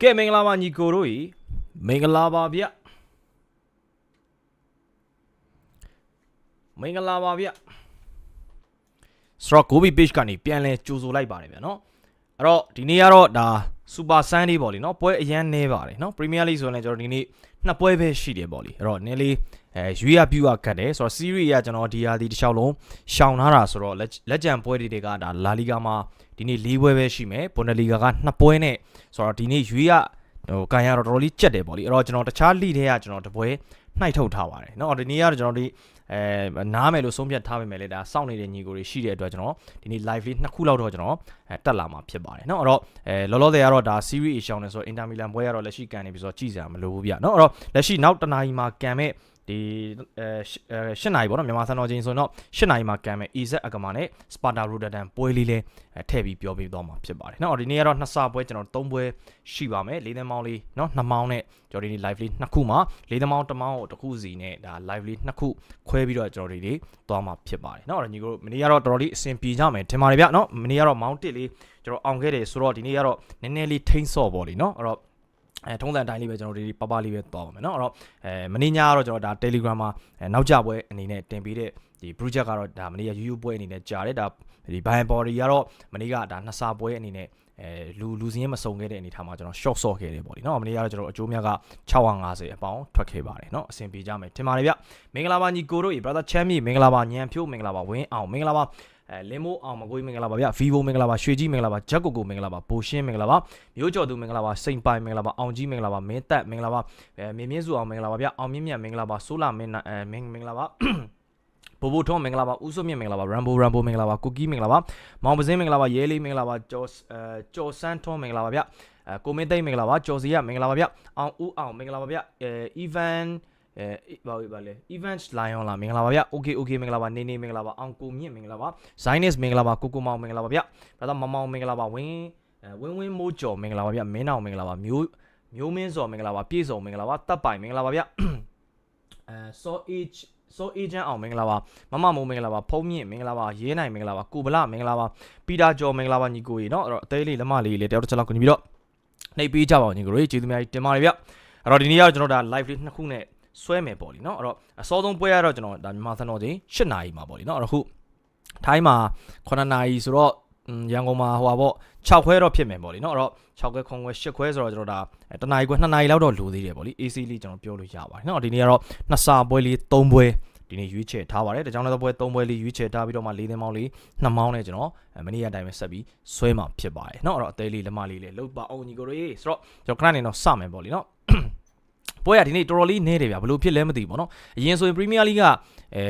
ကဲမင်္ဂလာပါညီကိုတို့ဤမင်္ဂလာပါဗျမင်္ဂလာပါဗျစတော့ Gobi page ကနေပြန်လဲကြိုဆိုလိုက်ပါတယ်ဗျာနော်အဲ့တော့ဒီနေ့ကတော့ဒါ Super Sunday ပေါ့လीเนาะပွဲအရန်နေပါတယ်เนาะ Premier League ဆိုရင်လည်းကျွန်တော်ဒီနေ့နှစ်ပွဲပဲရှိတယ်ပေါ့လीအဲ့တော့နည်းလေး အဲရွေးရပြူရခတ်တယ်ဆိုတော့ series ကကျွန်တော်ဒီဟာဒီတစ်လျှောက်လုံးရှောင်ထားတာဆိုတော့လက်လက်ကျန်ပွဲတွေကဒါ La Liga မှာဒီနေ့၄ပွဲပဲရှိမယ် Bundesliga က2ပွဲနဲ့ဆိုတော့ဒီနေ့ရွေးရဟိုကန်ရတော့တော်တော်လေးကြက်တယ်ပေါ့လीအဲ့တော့ကျွန်တော်တခြားလိထဲကကျွန်တော်တပွဲနှိုက်ထုတ်ထားပါတယ်เนาะဒီနေ့ကတော့ကျွန်တော်ဒီအဲနားမယ်လို့ဆုံးဖြတ်ထားပေမဲ့လည်းဒါစောင့်နေတဲ့ညီကိုတွေရှိတဲ့အတွက်ကျွန်တော်ဒီနေ့ live လေးနှစ်ခုလောက်တော့ကျွန်တော်အဲတက်လာမှာဖြစ်ပါတယ်เนาะအဲ့တော့အဲလောလောဆယ်ကတော့ဒါ series ရှောင်းနေဆိုတော့ Inter Milan ပွဲကတော့လက်ရှိကန်နေပြီဆိုတော့ကြည့်စရာမလိုဘူးဗျเนาะအဲ့တော့လက်ရှိနောက်တနာရီမှာကန်မဲ့ ဒီအဲ၈နိုင်ပေါ့နော်မြန်မာစံတော်ချိန်ဆိုတော့၈နိုင်မှာကန်မယ် EZ အကမာနဲ့ Sparta Rotterdam ပွဲလေးလဲထည့်ပြီးပြောပြသွားမှာဖြစ်ပါတယ်နော်ဒီနေ့ကတော့နှစ်ဆပွဲကျွန်တော်၃ပွဲရှိပါမယ်၄သမောင်းလေးနော်2မောင်းနဲ့ကျွန်တော်ဒီနေ့ live လေးနှစ်ခုမှာ၄သမောင်းတစ်မောင်းကိုတစ်ခုစီနဲ့ဒါ live လေးနှစ်ခုခွဲပြီးတော့ကျွန်တော်ဒီလေးသွားမှာဖြစ်ပါတယ်နော်ညီကိုမနေ့ကတော့တော်တော်လေးအဆင်ပြေကြမယ်ထင်ပါတယ်ဗျနော်မနေ့ကတော့ mount 1လေးကျွန်တော်အောင်ခဲ့တယ်ဆိုတော့ဒီနေ့ကတော့နည်းနည်းလေးထိန်းဆော့ပေါ့လीနော်အဲ့တော့ အဲထုံးစံအတိုင်းလေးပဲကျွန်တော်ဒီပပလေးပဲသွားပါမယ်เนาะအဲ့တော့အဲမနေ့ညကတော့ကျွန်တော်ဒါ Telegram မှာနောက်ကြပွဲအနေနဲ့တင်ပေးတဲ့ဒီ project ကတော့ဒါမနေ့က YouTube ပွဲအနေနဲ့ကြာတယ်ဒါဒီ Bayern Body ကတော့မနေ့ကဒါနှစ်စာပွဲအနေနဲ့အဲလူလူစင်းမစုံခဲ့တဲ့အနေထားမှာကျွန်တော် short ဆော့ခဲ့တယ်ပေါ့ဒီเนาะမနေ့ကတော့ကျွန်တော်အကျိုးမြတ်က650အပေါင်းထွက်ခဲ့ပါတယ်เนาะအဆင်ပြေကြမယ်ထင်ပါတယ်ဗျမင်္ဂလာပါညီကိုတို့ brother Chammy မင်္ဂလာပါညံဖြိုးမင်္ဂလာပါဝင်းအောင်မင်္ဂလာပါ အဲလင်းမိုးအောင်မကွေးမင်္ဂလာပါဗျ Vivo မင်္ဂလာပါရွှေကြီးမင်္ဂလာပါဂျက်ကိုကိုမင်္ဂလာပါဘိုရှင်းမင်္ဂလာပါမျိုးကျော်သူမင်္ဂလာပါစိန်ပိုင်မင်္ဂလာပါအောင်ကြီးမင်္ဂလာပါမင်းတက်မင်္ဂလာပါအဲမြင်းမြင့်စုအောင်မင်္ဂလာပါဗျအောင်မြင့်မြတ်မင်္ဂလာပါဆိုလာမင်းအဲမင်မင်္ဂလာပါဘိုဘိုထုံးမင်္ဂလာပါဦးစုမြင့်မင်္ဂလာပါရမ်ဘိုရမ်ဘိုမင်္ဂလာပါကုကီမင်္ဂလာပါမောင်ပစင်းမင်္ဂလာပါရဲလေးမင်္ဂလာပါကျော်အဲကျော်စန်းထွန်းမင်္ဂလာပါဗျအဲကိုမင်းသိမ့်မင်္ဂလာပါကျော်စီရမင်္ဂလာပါဗျအောင်ဦးအောင်မင်္ဂလာပါဗျအဲအီဗန် အဲဘာဘာလဲ events lion လာမင်္ဂလာပါဗျ okay okay မင်္ဂလာပါနေနေမင်္ဂလာပါအောင်ကိုမြင့်မင်္ဂလာပါ zainis မင်္ဂလာပါကိုကိုမောင်မင်္ဂလာပါဗျဘာသာမမောင်မင်္ဂလာပါဝင်းဝင်းဝင်းမိုးကျော်မင်္ဂလာပါဗျမင်းအောင်မင်္ဂလာပါမျိုးမျိုးမင်းစော်မင်္ဂလာပါပြည့်စုံမင်္ဂလာပါတပ်ပိုင်မင်္ဂလာပါဗျအဲ so age so agent အောင်မင်္ဂလာပါမမမိုးမင်္ဂလာပါဖုံးမြင့်မင်္ဂလာပါရေးနိုင်မင်္ဂလာပါကိုဗလမင်္ဂလာပါပီတာကျော်မင်္ဂလာပါညီကိုကြီးเนาะအဲ့တော့အသေးလေးလက်မလေးလေးတယောက်တစ်ချက်လောက်ကနေပြီးတော့နှိပ်ပေးကြပါဦးညီကိုကြီးကျေးဇူးများကြီးတင်ပါတယ်ဗျအဲ့တော့ဒီနေ့ကတော့ကျွန်တော်ဒါ live လေးနှစ်ခုနဲ့ ဆွဲမယ်ပေါ့လीเนาะအဲ့တော့အစောဆုံးပွဲရတော့ကျွန်တော်ဒါမြန်မာစံတော်ချိန်၈နာရီမှာပေါ့လीเนาะအဲ့တော့ခုထိုင်းမှာ9နာရီဆိုတော့ရန်ကုန်မှာဟိုပါပေါ့6ခွဲတော့ဖြစ်မယ်ပေါ့လीเนาะအဲ့တော့6ခွဲ9ခွဲ10ခွဲဆိုတော့ကျွန်တော်ဒါတနာရီခွဲ2နာရီလောက်တော့လိုသေးတယ်ပေါ့လी AC လေးကျွန်တော်ပြောလို့ရပါတယ်เนาะဒီနေ့ကတော့နှစ်စာပွဲလေး3ပွဲဒီနေ့ရွေးချယ်ထားပါတယ်ဒါကြောင့်လည်းပွဲ3ပွဲလေးရွေးချယ်ထားပြီးတော့မှ၄သင်းမောင်းလေး2မောင်းနဲ့ကျွန်တော်မနေ့ကအတိုင်းပဲဆက်ပြီးဆွဲမှာဖြစ်ပါတယ်เนาะအဲ့တော့အသေးလေးလက်မလေးလေးလုတ်ပါအောင်ညီကိုတွေဆိုတော့ကျွန်တော်ခဏနေတော့စမယ်ပေါ့လीเนาะ ပွဲရဒီနေ့တော်တော်လေးနေတယ်ဗျဘလို့ဖြစ်လဲမသိဘူးပေါ့နော်အရင်ဆိုရင် Premier League ကအဲ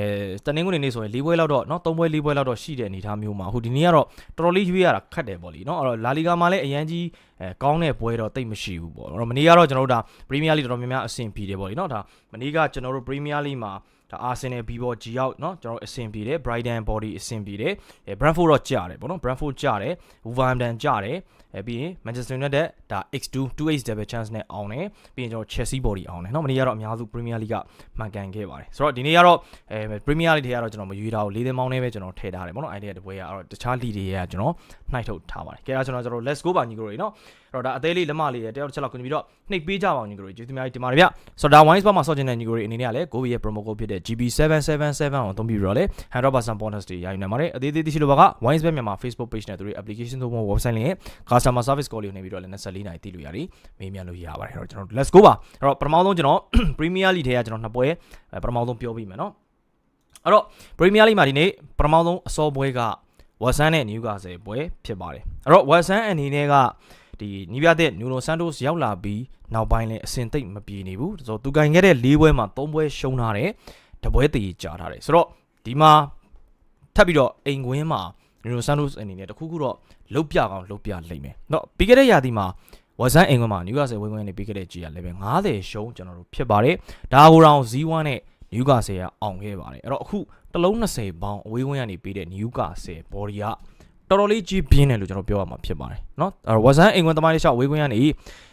တနင်္ဂနွေနေ့ဆိုရင်၄ပွဲလောက်တော့နော်၃ပွဲ၄ပွဲလောက်တော့ရှိတဲ့အနေအထားမျိုးမှာဟိုဒီနေ့ကတော့တော်တော်လေးရွေးရတာခက်တယ်ပေါ့လीနော်အဲ့တော့ La Liga မှာလည်းအရန်ကြီးအဲကောင်းတဲ့ပွဲတော့တိတ်မရှိဘူးပေါ့အဲ့တော့မနေ့ကတော့ကျွန်တော်တို့ဒါ Premier League တော်တော်များများအဆင်ပြေတယ်ပေါ့လीနော်ဒါမနေ့ကကျွန်တော်တို့ Premier League မှာဒါ Arsenal B-ball G ရောက်เนาะကျွန်တော်အဆင်ပြေတယ် Brighton Body အဆင်ပြေတယ်အဲ Brentford တော့ကြာတယ်ပေါ့နော် Brentford ကြာတယ် Wolverhampton ကြာတယ် အဲပြီးရင် Manchester United ဒါ X2 2H double chance နဲ့အောင်တယ်ပြီးရင်ကျွန်တော် Chelsea Body အောင်တယ်เนาะမနေ့ကတော့အများစု Premier League ကမှန်ကန်ခဲ့ပါတယ်ဆိုတော့ဒီနေ့ကတော့အဲ Premier League တွေကတော့ကျွန်တော်မရွေးထားဘူး၄သင်းမောင်းနဲ့ပဲကျွန်တော်ထည့်ထားတယ်ပေါ့နော်အဲ့ဒီတပွဲကအဲ့တော့တခြား league တွေကကျွန်တော်နှိုက်ထုတ်ထားပါတယ်ကဲဒါကျွန်တော်ကျွန်တော် let's go ပါညီကိုတွေเนาะအဲ့တော့ဒါအသေးလေးလက်မလေးတယောက်တစ်ချက်လောက်kunneပြီးတော့နှိပ်ပေးကြပါအောင်ညီကိုတွေကျေးဇူးများကြီးတင်ပါတယ်ဗျဆိုတော့ဒါ wines bar မှာဆော့ချင်တဲ့ညီကိုတွေအနေနဲ့ကလည်း go ရဲ့ promo code ဖြစ်တဲ့ GB777 ကိုအသုံးပြုပြီးတော့လေ100% bonus တွေရယူနိုင်ပါတယ်အသေးသေးသိရှိလို့ပါက wines bar မြန်မာ Facebook page နဲ့သူတွေ application တို့ website လေး customer service call လေးနေပြီးတော့လည်း24နိုင်တည်လို့ရတယ်မေးမြန်းလို့ရပါတယ်အဲ့တော့ကျွန်တော် let's go ပါအဲ့တော့ပထမဆုံးကျွန်တော် Premier League ထဲကကျွန်တော်နှစ်ပွဲပထမဆုံးပြောပြီးမယ်နော်အဲ့တော့ Premier League မှာဒီနေ့ပထမဆုံးအစောပွဲကဝက်ဆန်နဲ့နယူကာဆယ်ပွဲဖြစ်ပါတယ်အဲ့တော့ဝက်ဆန်အနေနဲ့ကဒီနီးပြတဲ့နူနိုဆန်တိုစ်ရောက်လာပြီးနောက်ပိုင်းလည်းအဆင်သိပ်မပြေနေဘူးဆိုတော့သူကင်ခဲ့တဲ့၄ပွဲမှာ၃ပွဲရှုံးထားတယ်တပွဲတည်ကြာထားတယ်ဆိုတော့ဒီမှာထပ်ပြီးတော့အိမ်ကွင်းမှာ နူနိုဆန်တိုစ်အနေနဲ့တခုခုတော့လုတ်ပြကောင်လုတ်ပြလိမ့်မယ်เนาะပြီးခဲ့တဲ့ရာသီမှာဝက်ဆန်အိမ်ကွင်းမှာနယူကာဆယ်ဝင်းကွင်းနဲ့ပြီးခဲ့တဲ့ကြီးကလည်းပဲ90ရှုံးကျွန်တော်တို့ဖြစ်ပါတယ်ဒါကိုတောင်0-1နဲ့နယူကာဆယ်ကအောင်ခဲ့ပါတယ်အဲ့တော့အခုတလုံး20ပေါင်းအဝေးဝင်းကနေပေးတဲ့နယူကာဆယ်ဘော်ဒီကတော်တော်လေးကြီးပြင်းတယ်လို့ကျွန်တော်ပြောရမှာဖြစ်ပါတယ်เนาะအဲ့တော့ဝက်ဆန်အိမ်ကွင်းသမိုင်းတစ်လျှောက်ဝေးကွင်းကနေ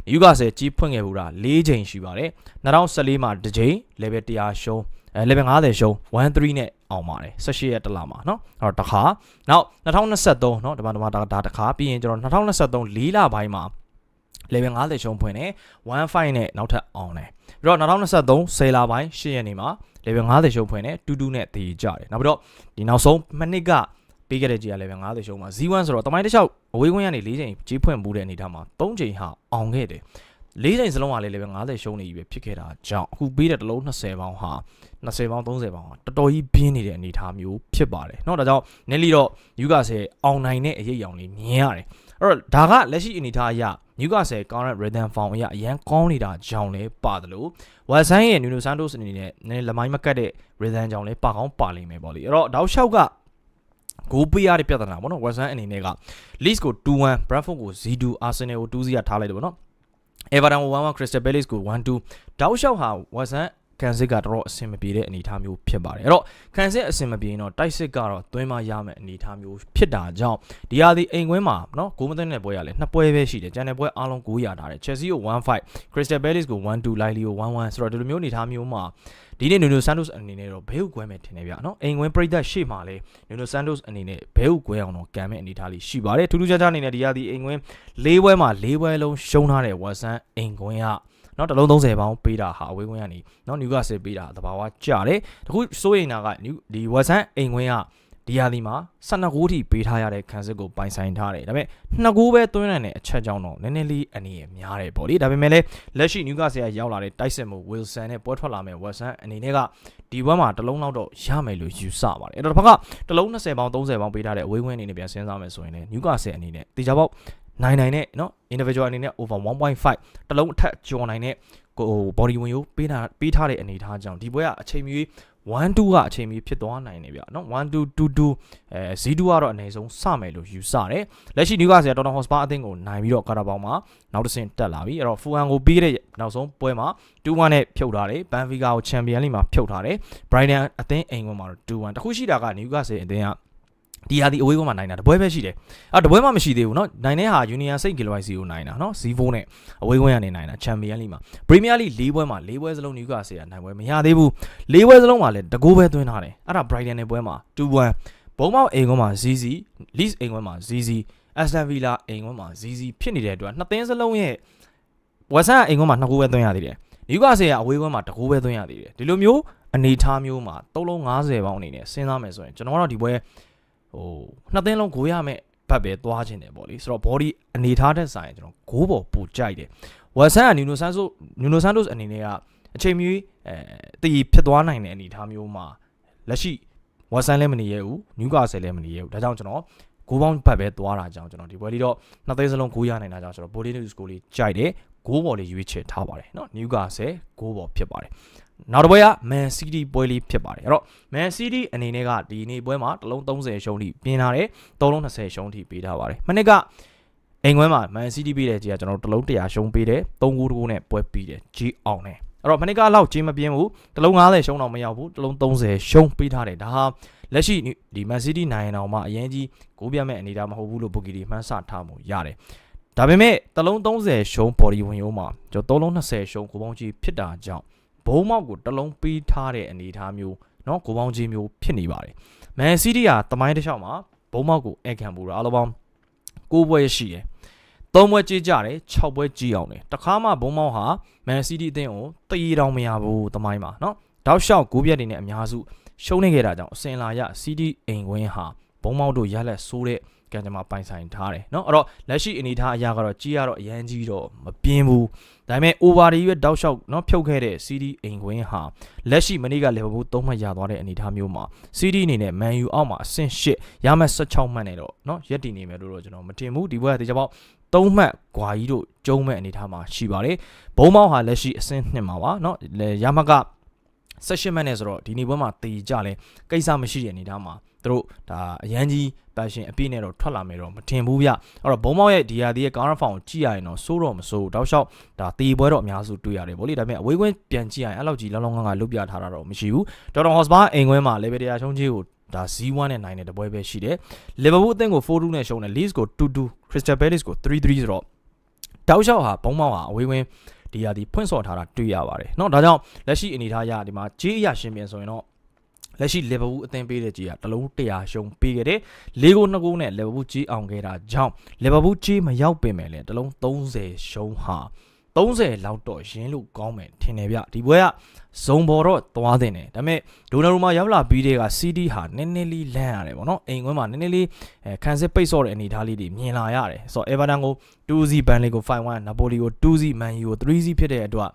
နယူကာဆယ်ကြီးဖွင့်ခဲ့ဘူးတာ၄ချိန်ရှိပါတယ်2014မှာတစ်ချိန် level 100ရှုံးအဲ level 50ရှုံး13နဲ့အောင်ပါတယ်18ရက်တလမှာเนาะအဲ့တော့တခါနောက်2023เนาะဒီမှာဒီမှာဒါတခါပြီးရင်ကျွန်တော်2023 4လပိုင်းမှာ level 50ရှုံးဖွင့်တယ်15နဲ့နောက်ထပ်အောင်တယ်ပြီးတော့2023 10လပိုင်း10ရက်နေ့မှာ level 50ရှုံးဖွင့်တယ်22နဲ့တည်ကြတယ်နောက်ပြီးတော့ဒီနောက်ဆုံးမနစ်ကပေးခဲ့တဲ့ကြီးက level 50ရှုံးမှာ Z1 ဆိုတော့တမိုင်းတစ်လျှောက်အဝေးကွင်းကနေ၄ချိန်ကြီးဖွင့်မှုတဲ့အနေထားမှာ3ချိန်ဟာအောင်ခဲ့တယ် ၄ချိန်စလုံးကလည်း level 50ရှုံးနေပြီပဲဖြစ်ခဲ့တာကြောင့်အခုပေးတဲ့တစ်လုံး20ပေါင်းဟာ20ပေါင်း30ပေါင်းဟာတော်တော်ကြီးပြင်းနေတဲ့အနေအထားမျိုးဖြစ်ပါတယ်เนาะဒါကြောင့်နည်းလီတော့ယူကာဆယ်အောင်နိုင်တဲ့အရေးအယောင်လေးမြင်ရတယ်အဲ့တော့ဒါကလက်ရှိအနေအထားအရယူကာဆယ် current rhythm form အရအရန်ကောင်းနေတာကြောင့်လဲပါတယ်လို့ဝက်ဆန်ရဲ့ Nuno Santos အနေနဲ့နည်းလမိုင်းမကတ်တဲ့ rhythm ကြောင့်လဲပါကောင်းပါလိမ့်မယ်ပေါ့လေအဲ့တော့တောက်လျှောက်ကဂိုးပေးရတဲ့ပြဿနာပေါ့နော်ဝက်ဆန်အနေနဲ့က Leeds ကို2-1 Bradford ကို0-2 Arsenal ကို2-0ထားလိုက်တယ်ပေါ့နော် Everton ကို1-1 Crystal Palace ကို1-2တောက်လျှောက်ဟာဝက်ဆန်ကန်စစ်ကတော်တော်အဆင်မပြေတဲ့အနေအထားမျိုးဖြစ်ပါတယ်အဲ့တော့ကန်စစ်အဆင်မပြေရင်တော့တိုက်စစ်ကတော့သွင်းမရမယ့်အနေအထားမျိုးဖြစ်တာကြောင့်ဒီဟာဒီအိမ်ကွင်းမှာနော်ဂိုးမသွင်းတဲ့ပွဲရလဲနှစ်ပွဲပဲရှိတယ်ကျန်တဲ့ပွဲအားလုံး9ရထားတယ် Chelsea ကို1-5 Crystal Palace ကို1-2 Lille ကို1-1ဆိုတော့ဒီလိုမျိုးအနေအထားမျိုးမှာ ဒီနေ့ Nuno Santos အနေနဲ့တော့ဘဲဥကွဲမဲ့ထင်တယ်ဗျနော်အိမ်ကွင်းပြိသက်ရှေ့မှာလဲ Nuno Santos အနေနဲ့ဘဲဥကွဲအောင်တော့ကံမဲ့အနေအထားလေးရှိပါတယ်ထူးထူးခြားခြားအနေနဲ့ဒီဟာဒီအိမ်ကွင်း၄ပွဲမှာ၄ပွဲလုံးရှုံးထားတဲ့ Watson အိမ်ကွင်းကနော်တစ်လုံး30ပေါင်းပေးတာဟာအဝေးကွင်းကနေနော်နျူကာဆယ်ပေးတာတဘာဝကြတယ်တခုစိုးရိမ်တာကဒီဝက်ဆန်အိမ်ကွင်းက ဒီဟာဒီမှာ12ဂိုးထိပေးထားရတဲ့ခန်းစစ်ကိုပိုင်ဆိုင်ထားတယ်ဒါပေမဲ့2ဂိုးပဲသွင်းနိုင်တဲ့အချက်ကြောင့်တော့နည်းနည်းလေးအနေရများတယ်ပေါ့လေဒါပေမဲ့လည်းလက်ရှိနျူကာဆယ်ကရောက်လာတဲ့တိုက်စစ်မှုဝီလ်ဆန်နဲ့ပွဲထွက်လာမဲ့ဝက်ဆန်အနေနဲ့ကဒီဘက်မှာတစ်လုံးလောက်တော့ရမယ်လို့ယူဆပါတယ်အဲ့တော့တစ်ဖက်ကတစ်လုံး20ပေါင်း30ပေါင်းပေးထားတဲ့အဝေးကွင်းအနေနဲ့ပြန်စဉ်းစားမယ်ဆိုရင်လည်းနျူကာဆယ်အနေနဲ့တေချာပေါက်နိုင်နိုင်နဲ့เนาะ individual အနေနဲ့ over 1.5တလုံးအထက်ကျော်နိုင်တဲ့ကို body ဝင်ရိုးပေးတာပေးထားတဲ့အနေအထားကြောင့်ဒီပွဲကအချိန်မီ 1 2ကအချိန်မီဖြစ်သွားနိုင်နေဗျเนาะ1 2 2 2အဲ0ကတော့အနည်းဆုံးစမယ်လို့ယူဆတယ်လက်ရှိနျူကာဆယ်တော်တော်ဟော့စပါအသင်းကိုနိုင်ပြီးတော့ကာတာဘောင်မှာနောက်တစ်ဆင့်တက်လာပြီအဲ့တော့ဖူဟန်ကိုပြီးတဲ့နောက်ဆုံးပွဲမှာ2-1နဲ့ဖြုတ်ထားတယ်ဘန်ဖီကာကိုချန်ပီယံလိမှာဖြုတ်ထားတယ်ဘရိုင်ဒန်အသင်းအိမ်ဝင်မှာတော့2-1တခုရှိတာကနျူကာဆယ်အသင်းက ဒီဟာဒီအဝေးကမှနိုင်တာတပွဲပဲရှိတယ်အဲ့တပွဲမှမရှိသေးဘူးเนาะနိုင်တဲ့ဟာ Union စိတ် KYC ကိုနိုင်တာเนาะ0နဲ့အဝေးကွင်းကနေနိုင်တာ Champion League မှာ Premier League ၄ပွဲမှာ၄ပွဲစလုံး Newcastle ကနိုင်ပွဲမရသေးဘူး၄ပွဲစလုံးမှာလည်းတကိုးပဲသွင်းထားတယ်အဲ့ဒါ Brighton နဲ့ပွဲမှာ2-1ဘုံမောက်အိမ်ကွင်းမှာ ZZ Leeds အိမ်ကွင်းမှာ ZZ Aston Villa အိမ်ကွင်းမှာ ZZ ဖြစ်နေတဲ့အတွက်နှစ်သင်းစလုံးရဲ့ဝက်ဆန်အိမ်ကွင်းမှာနှစ်ကိုးပဲသွင်းရသေးတယ် Newcastle ကအဝေးကွင်းမှာတကိုးပဲသွင်းရသေးတယ်ဒီလိုမျိုးအနေထားမျိုးမှာ3လုံး50ပေါင်းအနေနဲ့စဉ်းစားမယ်ဆိုရင်ကျွန်တော်ကတော့ဒီပွဲ ဟိုနှစ်သင်းလုံးဂိုးရမယ်ဘတ်ပဲသွားခြင်းတယ်ပေါ့လေဆိုတော့ body အနေထားတဲ့ဆိုင်ကျွန်တော်ဂိုးပေါ်ပူကြိုက်တယ်ဝက်ဆန်ကနီနိုဆန်ဆိုနီနိုဆန်တိုစ်အနေနဲ့ကအချိန်မီအဲတည်ဖြစ်သွားနိုင်တဲ့အနေအထားမျိုးမှာလက်ရှိဝက်ဆန်လည်းမနေရဘူးနျူကာဆယ်လည်းမနေရဘူးဒါကြောင့်ကျွန်တော်ဂိုးပေါင်းဘတ်ပဲသွားတာကြောင့်ကျွန်တော်ဒီပွဲလေးတော့နှစ်သိန်းစလုံးဂိုးရနိုင်တာကြောင့်ကျွန်တော် body news ကိုလေးကြိုက်တယ်ဂိုးပေါ်လေးရွေးချယ်ထားပါတယ်เนาะနျူကာဆယ်ဂိုးပေါ်ဖြစ်ပါတယ် နောက်တစ်ပွဲက Man City ပွဲလေးဖြစ်ပါတယ်အဲ့တော့ Man City အနေနဲ့ကဒီနေ့ပွဲမှာတလုံး30ရှုံးထိပြင်ထားတယ်3လုံး20ရှုံးထိပေးထားပါတယ်မနေ့ကအိမ်ခွဲမှာ Man City ပေးတဲ့ကြီးကကျွန်တော်တလုံး100ရှုံးပေးတယ်3ဂိုးတဂိုးနဲ့ပွဲပြီးတယ်ကြီးအောင်တယ်အဲ့တော့မနေ့ကလောက်ကြီးမပြင်းဘူးတလုံး90ရှုံးတော့မရောက်ဘူးတလုံး30ရှုံးပေးထားတယ်ဒါဟာလက်ရှိဒီ Man City နိုင်အောင်မှအရင်ကြီးဂိုးပြမဲ့အနေဒါမဟုတ်ဘူးလို့ဘုကီဒီမှန်းဆထားမှုရတယ်ဒါပေမဲ့တလုံး30ရှုံး body ဝင်ရိုးမှာကျွန်တော်3လုံး20ရှုံးကိုပေါင်းကြီးဖြစ်တာကြောင့် ဘုံမောက်ကိုတလုံးပေးထားတဲ့အနေအထားမျိုးเนาะကိုပေါင်းကြီးမျိုးဖြစ်နေပါတယ်မန်စီးတီးကတမိုင်းတစ်လျှောက်မှာဘုံမောက်ကိုအခံပူတာအလုံးပေါင်း9ပွဲရှိတယ်3ပွဲကြီးကြတယ်6ပွဲကြီးအောင်တယ်တခါမှဘုံမောက်ဟာမန်စီးတီးအသင်းကိုတည်တောင်မရဘူးတမိုင်းမှာเนาะတောက်လျှောက်9ပြက်တွေနဲ့အများစုရှုံးနေခဲ့တာကြောင့်အစင်လာရစီးတီးအိမ်ကွင်းဟာဘုံမောက်တို့ရလက်ဆိုးတဲ့ ကံကြမ္မာပိုင်ဆိုင်ထားတယ်เนาะအဲ့တော့လက်ရှိအနေထားအရာကတော့ကြီးရတော့အရန်ကြီးတော့မပြင်းဘူးဒါပေမဲ့ over တွေရွက်တောက်လျှောက်เนาะဖြုတ်ခဲ့တဲ့ CD အိမ်ခွင်းဟာလက်ရှိမနေ့က Liverpool 3မှတ်ရသွားတဲ့အနေအထားမျိုးမှာ CD အနေနဲ့ Man U အောက်မှာအဆင့်8ရမှတ်16မှတ်နဲ့တော့เนาะရက်တည်နေမယ်လို့တော့ကျွန်တော်မတင်ဘူးဒီဘက်ကတေချာပေါက်သုံးမှတ်ဂွာကြီးတို့ကျုံးမဲ့အနေထားမှာရှိပါတယ်ဘုံမောက်ဟာလက်ရှိအဆင့်2မှာပါเนาะရမှတ်က16မှတ်နဲ့ဆိုတော့ဒီနေ့ပွဲမှာတည်ကြလဲကိစ္စမရှိတဲ့အနေအထားမှာ သူတို့ဒါအရန်ကြီးပတ်ရှင်အပြည့်နဲ့တော့ထွက်လာမယ်တော့မထင်ဘူးဗျအဲ့တော့ဘုံမောက်ရဲ့ဒီယာဒီရဲ့ counter form ကိုကြည့်ရရင်တော့စိုးတော့မစိုးတောက်လျှောက်ဒါတီပွဲတော့အများစုတွေ့ရတယ်ဗောလေဒါပေမဲ့အဝေးကွင်းပြန်ကြည့်ရရင်အဲ့လောက်ကြီးလောလောငန်းကလုတ်ပြထားတာတော့မရှိဘူးတော်တော် hotspot အိမ်ကွင်းမှာ level တရားရှုံးကြီးကိုဒါ Z1 နဲ့9နဲ့တပွဲပဲရှိတယ်။ Liverpool အသင်းကို4-2နဲ့ရှုံးတယ် Leeds ကို2-2 Crystal Palace ကို3-3ဆိုတော့တောက်လျှောက်ဟာဘုံမောက်ဟာအဝေးကွင်းဒီဟာဒီဖွင့်စော်ထားတာတွေ့ရပါတယ်เนาะဒါကြောင့်လက်ရှိအနေထားအရဒီမှာ J အရရှင်းပြန်ဆိုရင်တော့ လက်ရှိလီဗာပူးအသင်းပေးတဲ့ကြီးကတလုံး100ရှုံးပေးခဲ့တယ်၄ဂိုး2ဂိုးနဲ့လီဗာပူးကြီးအောင်ခဲ့တာကြောင့်လီဗာပူးကြီးမရောက်ပင်မယ်လေတလုံး30ရှုံးဟာ30လောက်တော့ရင်းလို့ကောင်းမယ်ထင်တယ်ဗျဒီပွဲကဇုံဘော်တော့သွားတင်တယ်ဒါပေမဲ့ဒိုနာရူမာရောက်လာပြီးတဲ့က CD ဟာနည်းနည်းလေးလန့်ရတယ်ဗောနော်အိမ်ခွင်းမှာနည်းနည်းလေးအဲခံစစ်ပိတ်ဆော့တဲ့အနေအထားလေးတွေမြင်လာရတယ်ဆိုတော့ Everton ကို2-0ဘန်လီကို5-1 Napoli ကို2-0 Man U ကို3-0ဖြစ်တဲ့အတွက်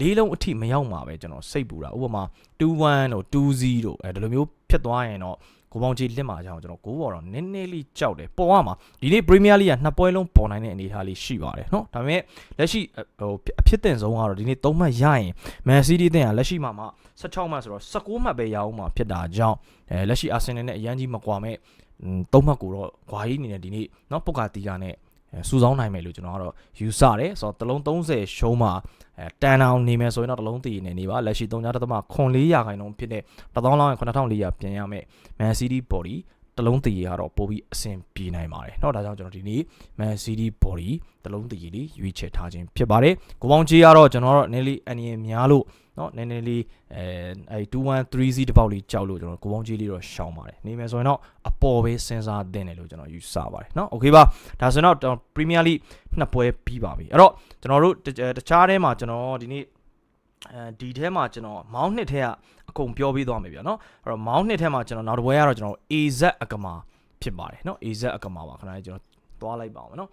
လေးလုံးအထိမရောက်မှာပဲကျွန်တော်စိတ်ပူတာဥပမာ2-1တို့2-0တို့အဲဒီလိုမျိုးဖြစ်သွားရင်တော့ကိုပေါင်းကြီးလက်မှာကြောင်ကျွန်တော်ကိုဘော်တော့နည်းနည်းလေးကြောက်တယ်ပေါ်ရမှာဒီနေ့ Premier League ကနှစ်ပွဲလုံးပေါ်နိုင်တဲ့အနေအထားလေးရှိပါတယ်เนาะဒါပေမဲ့လက်ရှိဟိုအဖြစ်တင်ဆုံးကတော့ဒီနေ့3မှတ်ရရင် Man City တင်ကလက်ရှိမှာမှ16မှတ်ဆိုတော့19မှတ်ပဲရအောင်မှာဖြစ်တာကြောင့်အဲလက်ရှိ Arsenal နဲ့အရန်ကြီးမကွာမဲ့3မှတ်ကိုတော့ဂွာကြီးအနေနဲ့ဒီနေ့เนาะပုတ်ကာတီကာနဲ့ စူဆောင်းနိုင်မယ်လို့ကျွန်တော်ကတော့ယူဆတယ်ဆိုတော့တလုံး30ရှုံးမှာအဲတန်အောင်နေမယ်ဆိုရင်တော့တလုံးတည်နေနေပါလက်ရှိ3.3ရာခိုင်နှုန်းဖြစ်တဲ့1000လောက်9400ပြန်ရမယ် Man City body တလုံးတည်ကတော့ပို့ပြီးအဆင်ပြေနိုင်ပါတယ်เนาะဒါကြောင့်ကျွန်တော်ဒီနေ့ Man City body တလုံးတည်လေးရွေးချယ်ထားခြင်းဖြစ်ပါတယ်ကိုပေါင်းကြီးကတော့ကျွန်တော်တို့နည်းလေးအန်ရီများလို့ เนาะနည်းနည်းလေးအဲအဲ213တပေါက်လေးကြောက်လို့ကျွန်တော်ကိုပေါင်းကြီးလေးတော့ရှောင်းပါတယ်နေမယ်ဆိုရင်တော့အပေါ်ပဲစဉ်းစားသင့်တယ်လို့ကျွန်တော်ယူဆပါတယ်เนาะโอเคပါဒါဆိုရင်တော့ Premier League နှစ်ပွဲပြီးပါပြီအဲ့တော့ကျွန်တော်တို့တခြားထဲမှာကျွန်တော်ဒီနေ့အဲဒီထဲမှာကျွန်တော်မောင်းနှစ်ထဲကအကုန်ပြောပြီးသွားမယ်ဗျာเนาะအဲ့တော့မောင်းနှစ်ထဲမှာကျွန်တော်နောက်တစ်ပွဲကတော့ကျွန်တော် AZ အကမာဖြစ်ပါတယ်เนาะ AZ အကမာပါခဏလေးကျွန်တော်သွားလိုက်ပါအောင်เนาะ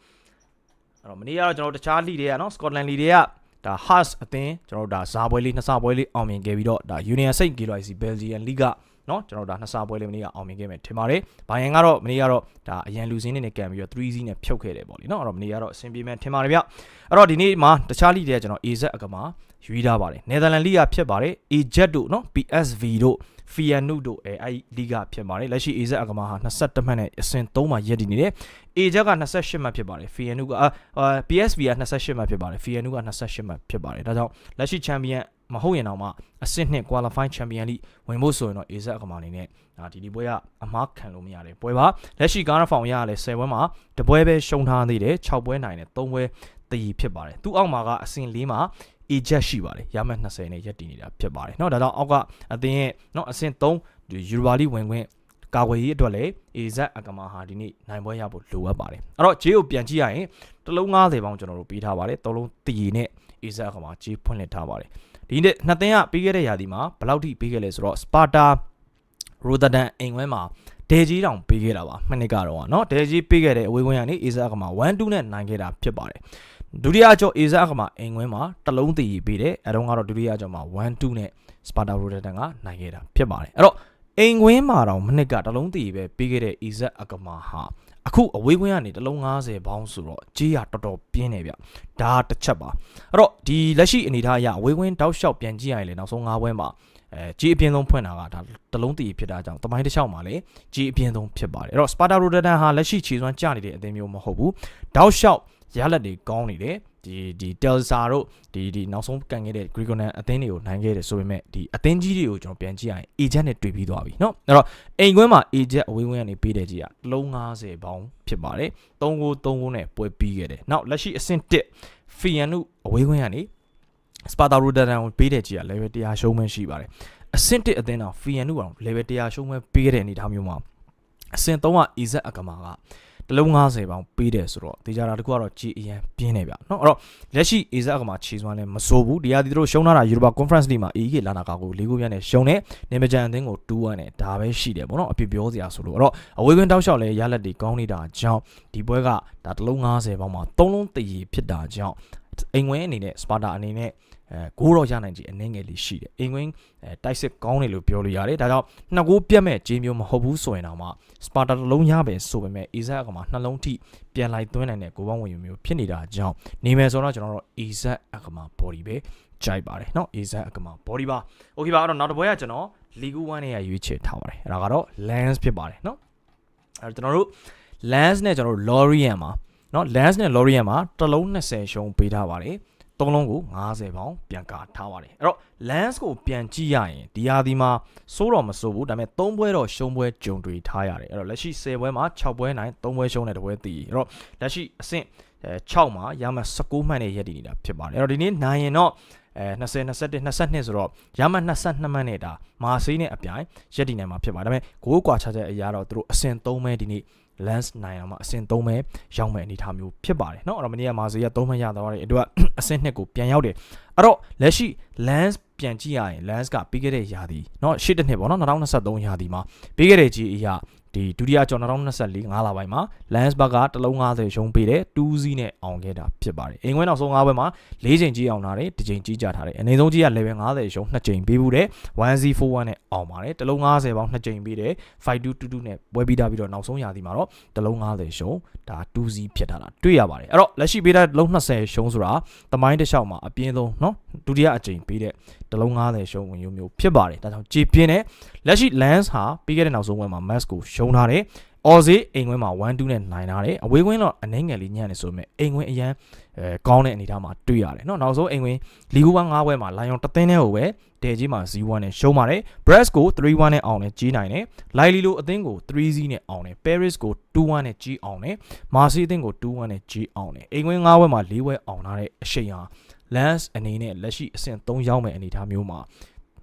အဲ့တော့မနေ့ကတော့ကျွန်တော်တခြားလီတွေကเนาะ Scotland လီတွေက ဒါ Hearts အသင်းကျွန်တော်တို့ဒါဇာပွဲလေးနှစ်ဆပွဲလေးအောင်မြင်ခဲ့ပြီးတော့ဒါ Union Saint Gilloise Belgian League ကနော်ကျွန်တော်ဒါနှစ်ဆပွဲလေးမနေ့ကအောင်မြင်ခဲ့မယ်ထင်ပါတယ်။ဘိုင်ယန်ကတော့မနေ့ကတော့ဒါအရန်လူစင်းနဲ့ကန်ပြီးတော့3-0နဲ့ဖြုတ်ခဲ့တယ်ပေါ့လေနော်။အဲ့တော့မနေ့ကတော့အဆင်ပြေမယ်ထင်ပါတယ်ဗျ။အဲ့တော့ဒီနေ့မှာတခြားလိတွေကကျွန်တော် AZ အကမှာ ရွေးထားပါတယ်။နယ်သာလန်လိကဖြစ်ပါတယ်။ AZ တို့နော် PSV တို့ဖီယန်နုတို့အဲအဲ့လီဂဖြစ်ပါတယ်လက်ရှိ AZ အကမာဟာ22မှတ်နဲ့အဆင့်3မှာရပ်တည်နေတယ် AZ က28မှတ်ဖြစ်ပါတယ်ဖီယန်နုကအာ PSV က28မှတ်ဖြစ်ပါတယ်ဖီယန်နုက28မှတ်ဖြစ်ပါတယ်ဒါကြောင့်လက်ရှိချန်ပီယံမဟုတ်ရင်တော့မှအဆင့်နှစ် qualifying champion league ဝင်ဖို့ဆိုရင်တော့ AZ အကမာအနေနဲ့ဒါဒီဒီပွဲကအမားခံလို့မရတယ်ပွဲပါလက်ရှိကားနဖောင်ရရလဲ10ပွဲမှာတပွဲပဲရှုံးထားသေးတယ်6ပွဲနိုင်တယ်3ပွဲတည်ဖြစ်ပါတယ်သူ့အောက်မှာကအဆင့်4မှာ eject ရှိပါတယ်ရမှတ်20နဲ့ရက်တည်နေတာဖြစ်ပါတယ်เนาะဒါကြောင့်အောက်ကအသင်းရဲ့เนาะအဆင့်3ဒီ Europa League ဝင်ခွင့်ကာကွယ်ရေးအတွက်လည်း AZ အကမာဟာဒီနေ့နိုင်ပွဲရဖို့လိုအပ်ပါတယ်အဲ့တော့ J ကိုပြန်ကြည့်ရရင်တလုံး90ပေါင်းကျွန်တော်တို့ပေးထားပါတယ်သုံးလုံးတည်နဲ့ AZ အကမာ J ဖွင့်လှစ်ထားပါတယ်ဒီနေ့နှစ်သင်းကပြီးခဲ့တဲ့ရာသီမှာဘယ်လောက်ထိပေးခဲ့လဲဆိုတော့ Sparta Rotterdam အိမ်ဝဲမှာဒေဂျီတောင်ပေးခဲ့တာပါမနှစ်ကတော့เนาะဒေဂျီပေးခဲ့တဲ့အဝေးခွင့်ကနေ AZ အကမာ1-2နဲ့နိုင်ခဲ့တာဖြစ်ပါတယ် ဒုတိယကျော် AZ အခမှာအိမ်ခွင်းမှာတလုံးတည်ပေးတယ်အဲတော့ကတော့ဒုတိယကျော်မှာ1-2နဲ့ Sparta Rotterdam ကနိုင်ခဲ့တာဖြစ်ပါတယ်အဲ့တော့အိမ်ခွင်းမှာတော့မနစ်ကတလုံးတည်ပဲပေးခဲ့တဲ့ AZ အခမှာဟာအခုအဝေးခွင်းကနေတလုံး90ဘောင်းဆိုတော့ကြေးရတော်တော်ပြင်းနေဗျဒါတစ်ချက်ပါအဲ့တော့ဒီလက်ရှိအနေထားအရအဝေးခွင်းတောက်လျှောက်ပြန်ကြည့်ရရင်လေနောက်ဆုံး၅ပွဲမှာအဲကြီးအပြင်းဆုံးဖွင့်တာကဒါတလုံးတည်ဖြစ်တာကြောင့်တမိုင်းတစ်ချောင်းမှာလည်းကြီးအပြင်းဆုံးဖြစ်ပါတယ်အဲ့တော့ Sparta Rotterdam ဟာလက်ရှိခြေစွမ်းကျနေတဲ့အသင်းမျိုးမဟုတ်ဘူးတောက်လျှောက် ရလက်တွေကောင်းနေတယ်ဒီဒီ Telsa တို့ဒီဒီနောက်ဆုံးကန်ခဲ့တဲ့ Grigonan အသင်းတွေကိုနိုင်ခဲ့တယ်ဆိုပေမဲ့ဒီအသင်းကြီးတွေကိုကျွန်တော်ပြန်ကြည့်ရရင် agent နဲ့တွေ့ပြီးသွားပြီเนาะအဲ့တော့အိမ်ခွင်းမှာ agent အဝေးဝင်းကနေပေးတယ်ကြီးကလုံး90ပေါင်းဖြစ်ပါတယ်3ကို3ကိုနဲ့ပွဲပြီးခဲ့တယ်နောက်လက်ရှိအဆင့်1 Fianu အဝေးဝင်းကနေ Sparta Rotterdam ကိုပေးတယ်ကြီးက level 100ရှုံးမှရှိပါတယ်အဆင့်1အသင်းတော် Fianu အောင် level 100ရှုံးမှပေးခဲ့တဲ့အနေအထားမျိုးမှာအဆင့်3က EZ အကမာက တလုံး90ပေါင်ပေးတယ်ဆိုတော့တေချာတာတခုကတော့ကြည်အရင်ပြင်းနေဗျာเนาะအဲ့တော့လက်ရှိ AZ ကမှခြေစွမ်းလဲမစိုးဘူးဒီဟာဒီတို့ရှုံးလာတာ Europa Conference League မှာ EK လာနာကာကို၄ခုပြနဲ့ရှုံးတယ်နေမကြန်အသင်းကို2-1နဲ့ဒါပဲရှိတယ်ပေါ့နော်အပြစ်ပြောစရာဆိုလို့အဲ့တော့အဝေးကွင်းတောက်လျှောက်လဲရလက်တွေကောင်းနေတာကြောင့်ဒီပွဲကဒါတလုံး90ပေါင်မှာ3လုံးတည်ဖြစ်တာကြောင့်အိမ်ဝင်အနေနဲ့ Sparta အနေနဲ့ အဲဂိုးတော့ရနိုင်ကြီးအနည်းငယ်လေးရှိတယ်အိမ်ဝင်းအဲတိုက်စစ်ကောင်းတယ်လို့ပြောလို့ရတယ်ဒါကြောင့်နှစ်ဂိုးပြတ်မဲ့ဂျင်းမျိုးမဟုတ်ဘူးဆိုရင်တော့မှစပါတာတစ်လုံးရပဲဆိုပေမဲ့အီဇက်ကမှနှလုံးထိပြန်လိုက်သွင်းနိုင်တဲ့ဂိုးပေါင်းဝင်မျိုးဖြစ်နေတာကြောင့်နေမယ်ဆိုတော့ကျွန်တော်တို့အီဇက်အကမှ body ပဲကြိုက်ပါတယ်เนาะအီဇက်အကမှ body ပါโอเคပါအဲ့တော့နောက်တစ်ပွဲကကျွန်တော် League 1နဲ့ရွေးချယ်ထားပါတယ်အဲ့ဒါကတော့ Lens ဖြစ်ပါတယ်เนาะအဲ့တော့ကျွန်တော်တို့ Lens နဲ့ကျွန်တော်တို့ Lorient မှာเนาะ Lens နဲ့ Lorient မှာတစ်လုံး20ရှုံးပေးထားပါတယ် သုံးလုံးကို90ပေါင်ပြန်ကာထားပါတယ်အဲ့တော့ lens ကိုပြန်ကြည့်ရရင်ဒီဟာဒီမှာစိုးတော့မစိုးဘူးဒါပေမဲ့3ပွဲတော့ရှုံးပွဲကြုံတွေထားရတယ်အဲ့တော့လက်ရှိ10ပွဲမှာ6ပွဲနိုင်3ပွဲရှုံးတဲ့တပွဲတည်အဲ့တော့လက်ရှိအဆင့်6မှာရမှ19မှတ်နဲ့ရည်တည်နေတာဖြစ်ပါတယ်အဲ့တော့ဒီနေ့နိုင်ရင်တော့အဲ20 21 22ဆိုတော့ရမှတ်22မှတ်နဲ့ဒါမာဆေးနဲ့အပြိုင်ရက်တည်နိုင်မှာဖြစ်ပါတယ်ဒါပေမဲ့ဂိုးကွာခြားချက်အရာတော့သူတို့အဆင့်3ပဲဒီနေ့ lens နိုင်အောင်မှာအဆင့်3ပဲရောက်မဲ့အနေအထားမျိုးဖြစ်ပါတယ်เนาะအဲ့တော့မနေ့ကမာဆေးက3မှတ်ရသွားတဲ့အတွက် အဆင့်2ကိုပြန်ရောက်တယ်အဲ့တော့လက်ရှိ lens ပြန်ကြည့်ရရင် lens ကပြီးခဲ့တဲ့ရာသီเนาะရှစ်တစ်နှစ်ပေါ့နော်2023ရာသီမှာပြီးခဲ့တဲ့ G အရာ ဒီဒုတိယကျော်2024 9လပိုင်းမှာ lens ဘက်ကတလုံး90ရှုံးပေးတယ်2စီးနဲ့အောင်ခဲ့တာဖြစ်ပါတယ်အင်္ဂွဲနောက်ဆုံး9ဘက်မှာ၄ချိန်ကြီးအောင်လာတယ်တစ်ချိန်ကြီးကြထားတယ်အနေဆုံးကြီးက level 90ရှုံး2ချိန်ပေးဘူးတယ် 1Z41 နဲ့အောင်ပါတယ်တလုံး90ပေါင်း2ချိန်ပေးတယ်5222နဲ့ပွဲပြီးတာပြီးတော့နောက်ဆုံးရာသီမှာတော့တလုံး90ရှုံးဒါ2စီးဖြစ်ထားတာတွေ့ရပါတယ်အဲ့တော့လက်ရှိပေးတဲ့လုံး20ရှုံးဆိုတာတမိုင်းတစ်လျှောက်မှာအပြင်းဆုံးเนาะဒုတိယအချိန်ပေးတဲ့ တလုံး90ရှုံးဝင်မျိုးမျိုးဖြစ်ပါတယ်ဒါကြောင့်ကြည်ပြင်းတဲ့လက်ရှိ lens ဟာပြီးခဲ့တဲ့နောက်ဆုံးပွဲမှာ max ကိုရှုံးထားတယ်အော်စီအိမ်ခွင်းမှာ1-2နဲ့နိုင်ထားတယ်အဝေးခွင်းတော့အနှိမ့်ငယ်လေးညံ့နေဆိုပေမဲ့အိမ်ခွင်းအရန်အဲကောင်းတဲ့အနေအထားမှာတွေ့ရတယ်เนาะနောက်ဆုံးအိမ်ခွင်းလီဂူ1 5ပွဲမှာ lion တသင်းနဲ့ကိုပဲတဲကြီးမှာ0-1နဲ့ရှုံးပါတယ် breast ကို3-1နဲ့အောင်နဲ့ကြီးနိုင်တယ် lightly လိုအသင်းကို3-0နဲ့အောင်တယ် paris ကို2-1နဲ့ကြီးအောင်တယ် marseille အသင်းကို2-1နဲ့ကြီးအောင်တယ်အိမ်ခွင်း5ပွဲမှာ4ပွဲအောင်ထားတဲ့အရှိန်ဟာ lens အနေနဲ့လက်ရှိအဆင့်3ရောက်မဲ့အနေအထားမျိုးမှာ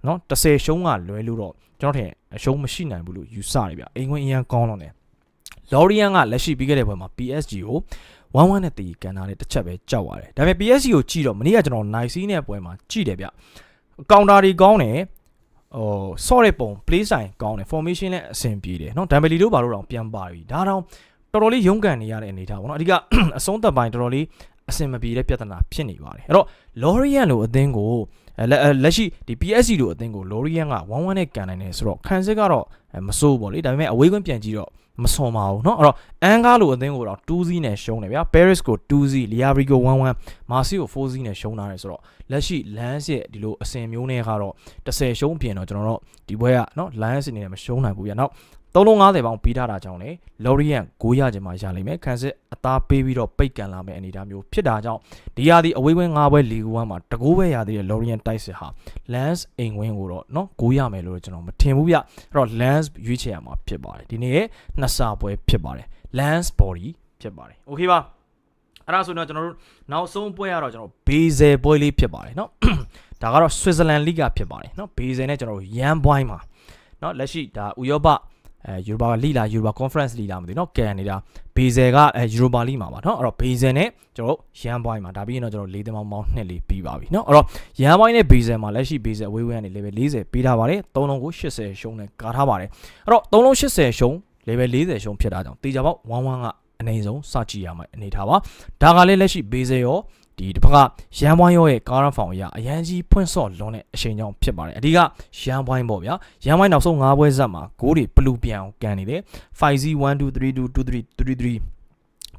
เนาะ10ရှုံးကလွဲလို့တော့ကျွန်တော်ထင်အရှုံးမရှိနိုင်ဘူးလို့ယူဆနေဗျအိမ်ခွင်းအရန်ကောင်းတော့တယ်လော်ရီယန်ကလက်ရှိပြီးခဲ့တဲ့ဘွဲမှာ PSG ကို1-1နဲ့တီးကန်ထားတဲ့တစ်ချက်ပဲကြောက်ရတယ်ဒါပေမဲ့ PSG ကိုကြည့်တော့မနေ့ကကျွန်တော် nice နဲ့ပွဲမှာကြည့်တယ်ဗျကောင်တာတွေကောင်းတယ်ဟို sorry ပုံ play style ကောင်းတယ် formation လည်းအဆင်ပြေတယ်เนาะဒမ်ဘယ်လီတို့ဘာလို့တော့ပြန်ပါပြီဒါတော့တော်တော်လေးရုန်းကန်နေရတဲ့အနေအထားပေါ့နော်အဓိကအဆုံးသက်ပိုင်းတော်တော်လေး အဆင်မပြေတဲ့ပြဿနာဖြစ်နေပါတယ်အဲ့တော့ Lorient လိုအသင်းကိုအဲလက်လက်ရှိဒီ PSG လိုအသင်းကို Lorient က1-1နဲ့ကန်နိုင်တယ်ဆိုတော့ခံစစ်ကတော့မစိုးဘူးပေါ့လေဒါပေမဲ့အဝေးကွင်းပြန်ကြည့်တော့မစွန်ပါဘူးเนาะအဲ့တော့အန်ကားလိုအသင်းကိုတော့2-0နဲ့ရှုံးတယ်ဗျာ Paris ကို2-0 Liabri ကို1-1 Marseille ကို4-0နဲ့ရှုံးထားတယ်ဆိုတော့လက်ရှိ Lens ရဲ့ဒီလိုအဆင်မျိုးနဲ့ကတော့10ရှုံးပြင်တော့ကျွန်တော်တို့ဒီဘွဲကเนาะ Lens အနေနဲ့မရှုံးနိုင်ဘူးဗျာနောက် 3လုံး90ပေါင်ပြီးထားတာကြောင့်လေ Lorient 9ရခြင်းမှာရလိမ့်မယ်ခံစစ်အသားပေးပြီးတော့ပိတ်ကန်လာမယ့်အနေအထားမျိုးဖြစ်တာကြောင့်ဒီရာသီအဝေးဝင်း9ဘွဲလီဂူ1မှာတကူပဲရသေးတဲ့ Lorient တိုက်စစ်ဟာ Lens အိမ်ဝင်းကိုတော့เนาะ9ရမယ်လို့ကျွန်တော်မထင်ဘူးဗျအဲ့တော့ Lens ရွေးချယ်ရမှာဖြစ်ပါတယ်ဒီနေ့ရဲ့နှစ်စာပွဲဖြစ်ပါတယ် Lens body ဖြစ်ပါတယ်โอเคပါအဲ့ဒါဆိုတော့ကျွန်တော်တို့နောက်ဆုံးပွဲကတော့ကျွန်တော်ဘေဇယ်ပွဲလေးဖြစ်ပါတယ်เนาะဒါကတော့ Switzerland League ဖြစ်ပါတယ်เนาะဘေဇယ်နဲ့ကျွန်တော်တို့ရန်ပွိုင်းမှာเนาะလက်ရှိဒါဥရောပ အဲယူရိုပါလိလာယူရိုပါ conference လိလာမသိနော်ကန်နေတာဘေဇယ်ကအဲယူရိုပါလိမှာပါနော်အဲ့တော့ဘေဇယ်နဲ့ကျွန်တော်ရန်ပွိုင်းမှာဒါပြီးရင်တော့ကျွန်တော်၄သမောင်းမောင်းနှစ်လေးပြီးပါပြီနော်အဲ့တော့ရန်ပွိုင်းနဲ့ဘေဇယ်မှာလက်ရှိဘေဇယ်ဝေးဝေးကနေ level 40ပေးထားပါတယ်၃လုံးကို80ရှုံးနဲ့ကားထားပါတယ်အဲ့တော့၃လုံး80ရှုံး level 40ရှုံးဖြစ်တာကြောင့်တေချာပေါက်11ကအနေဆုံးစကြည့်ရမယ်အနေထားပါဒါကလည်းလက်ရှိဘေဇယ်ရော ဒီတစ်ဖက်ကရန်ပွိုင်းရောရဲ့ကာရန်ဖောင်အရာအရန်ကြီးဖွင့်ဆော့လွန်တဲ့အချိန်ကြောင့်ဖြစ်ပါတယ်အဓိကရန်ပွိုင်းပေါ့ဗျာရန်ပွိုင်းနောက်ဆုံး၅ပွဲဇက်မှာဂိုးတွေပလူပြန်အောင်ကန်နေတယ် 5Z 1 2 3 2 2 3 3 3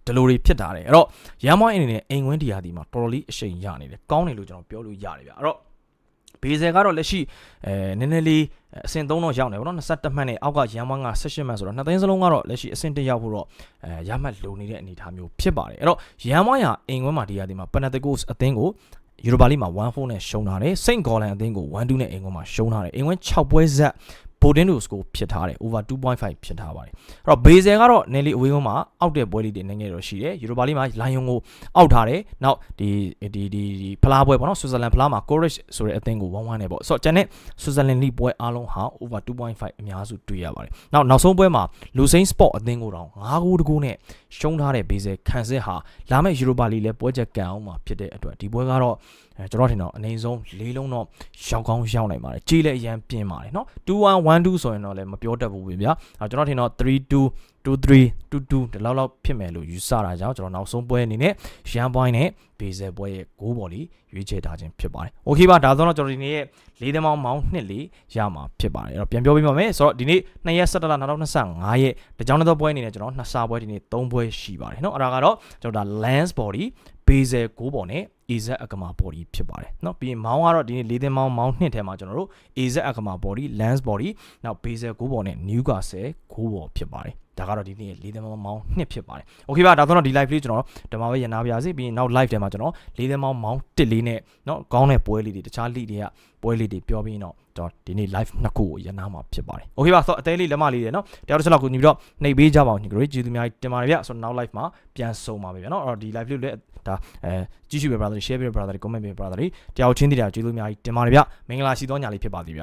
ဒီလိုတွေဖြစ်တာတယ်အဲ့တော့ရန်ပွိုင်းအနေနဲ့အိမ်ဝင်းတရားဒီမှာတော်တော်လေးအရှိန်ရနေတယ်ကောင်းတယ်လို့ကျွန်တော်ပြောလို့ရတယ်ဗျအဲ့တော့ ဘေဇယ်ကတော့လက်ရှိအဲနည်းနည်းလေးအဆင့်3တော့ရောက်နေပါတော့22မှတ်နဲ့အောက်ကရန်မန်းက18မှတ်ဆိုတော့နှစ်သိန်းစလုံးကတော့လက်ရှိအဆင့်1ရောက်ဖို့တော့အဲရမှတ်လုံနေတဲ့အနေအထားမျိုးဖြစ်ပါတယ်အဲ့တော့ရန်မန်းရအိမ်ဝင်းမှာဒီရာဒီမှာပနတကိုစ်အသင်းကိုယူရိုပါလိမှာ1-4နဲ့ရှုံးထားတယ်စိန့်ဂေါ်လန်အသင်းကို1-2နဲ့အိမ်ဝင်းမှာရှုံးထားတယ်အိမ်ဝင်း6ပွဲဇက် ဘိုဒင်းတို့စကိုဖြစ်ထားတယ် over 2.5ဖြစ်ထားပါတယ်အဲ့တော့ဘေဇယ်ကတော့နယ်လီအဝေးကုန်းမှာအောက်တဲ့ပွဲလေးတွေနေငယ်တော့ရှိတယ်ယူရိုပါလီမှာလိုင်ယွန်ကိုအောက်ထားတယ်နောက်ဒီဒီဒီဒီဖလားပွဲပေါ့နော်ဆွစ်ဇာလန်ဖလားမှာ courage ဆိုတဲ့အသင်းကို1-1နဲ့ပေါ့ဆိုတော့ကျန်တဲ့ဆွစ်ဇာလန်လိပွဲအားလုံးဟာ over 2.5အများစုတွေ့ရပါတယ်နောက်နောက်ဆုံးပွဲမှာလူစိန်စပေါ့အသင်းကိုတော့9ဂိုးတကူနဲ့ရှုံးထားတဲ့ဘေဇယ်ခံစစ်ဟာလာမယ့်ယူရိုပါလီလည်းပွဲချက်ကန်အောင်မှာဖြစ်တဲ့အတွက်ဒီပွဲကတော့ကျွန်တော်ထင်တော့အနေဆုံးလေးလုံးတော့ရောက်ကောင်းရောက်နိုင်ပါတယ်ကြေးလည်းအရန်ပြင်းပါတယ်เนาะ2112ဆိုရင်တော့လည်းမပြောတတ်ဘူးဗျာအဲကျွန်တော်ထင်တော့32 23 22ဒီလောက်လောက်ဖြစ်မယ်လို့ယူဆတာကြောင့်ကျွန်တော်နောက်ဆုံးပွဲအနေနဲ့ရန်ပွိုင်းနဲ့ဘေဇယ်ပွဲရဲ့ဂိုးဘော်လေးရွေးချယ်ထားခြင်းဖြစ်ပါတယ်။ Okay ပါဒါဆိုတော့ကျွန်တော်ဒီနေ့ရဲ့လေးသမောင်းမောင်းနှစ်လေးရမှာဖြစ်ပါတယ်။အဲ့တော့ပြန်ပြောပြပါမယ်။ဆိုတော့ဒီနေ့2ရက်17လ2025ရက်တကြောင်သောပွဲအနေနဲ့ကျွန်တော်နှစ်စားပွဲဒီနေ့3ပွဲရှိပါတယ်เนาะအဲ့ဒါကတော့ကျွန်တော်ဒါ lens body ဘေဇယ်ဂိုးဘော်နဲ့ AZ အကမာ body ဖြစ်ပါတယ်เนาะပြီးရင်မောင်းကတော့ဒီနေ့လေးသမောင်းမောင်းနှစ်ထဲမှာကျွန်တော်တို့ AZ အကမာ body lens body နောက်ဘေဇယ်ဂိုးဘော်နဲ့ new ကဆယ်ဂိုးဘော်ဖြစ်ပါတယ် ဒါကတော့ဒီနေ့လေးသမောင်းမောင်းနှစ်ဖြစ်ပါတယ်။ Okay ပါဒါဆိုတော့ဒီ live လေးကျွန်တော်ဓမ္မပဲရနာပါရစေပြီးရင်နောက် live ထဲမှာကျွန်တော်လေးသမောင်းမောင်းတစ်လေးနဲ့เนาะကောင်းတဲ့ပွဲလေးတွေတခြား league တွေကပွဲလေးတွေပြောပြီးတော့ကျွန်တော်ဒီနေ့ live နှစ်ခုကိုရနာမှာဖြစ်ပါတယ်။ Okay ပါဆိုတော့အသေးလေးလက်မလေးတွေเนาะတယောက်တစ်ချက်လောက်ကိုညီပြီးတော့နှိပ်ပေးကြပါအောင်ညီကလေးကျေးဇူးများတင်ပါတယ်ဗျဆိုတော့နောက် live မှာပြန်ဆုံပါမယ်ဗျာเนาะအဲ့တော့ဒီ live လေးလည်းဒါအဲကြည့်ရှုပဲ brother brother share ပြီး brother comment ပြီး brother တယောက်ချင်းတည်းတယောက်ကျေးဇူးအများကြီးတင်ပါတယ်ဗျမင်္ဂလာရှိသောညလေးဖြစ်ပါစေဗျ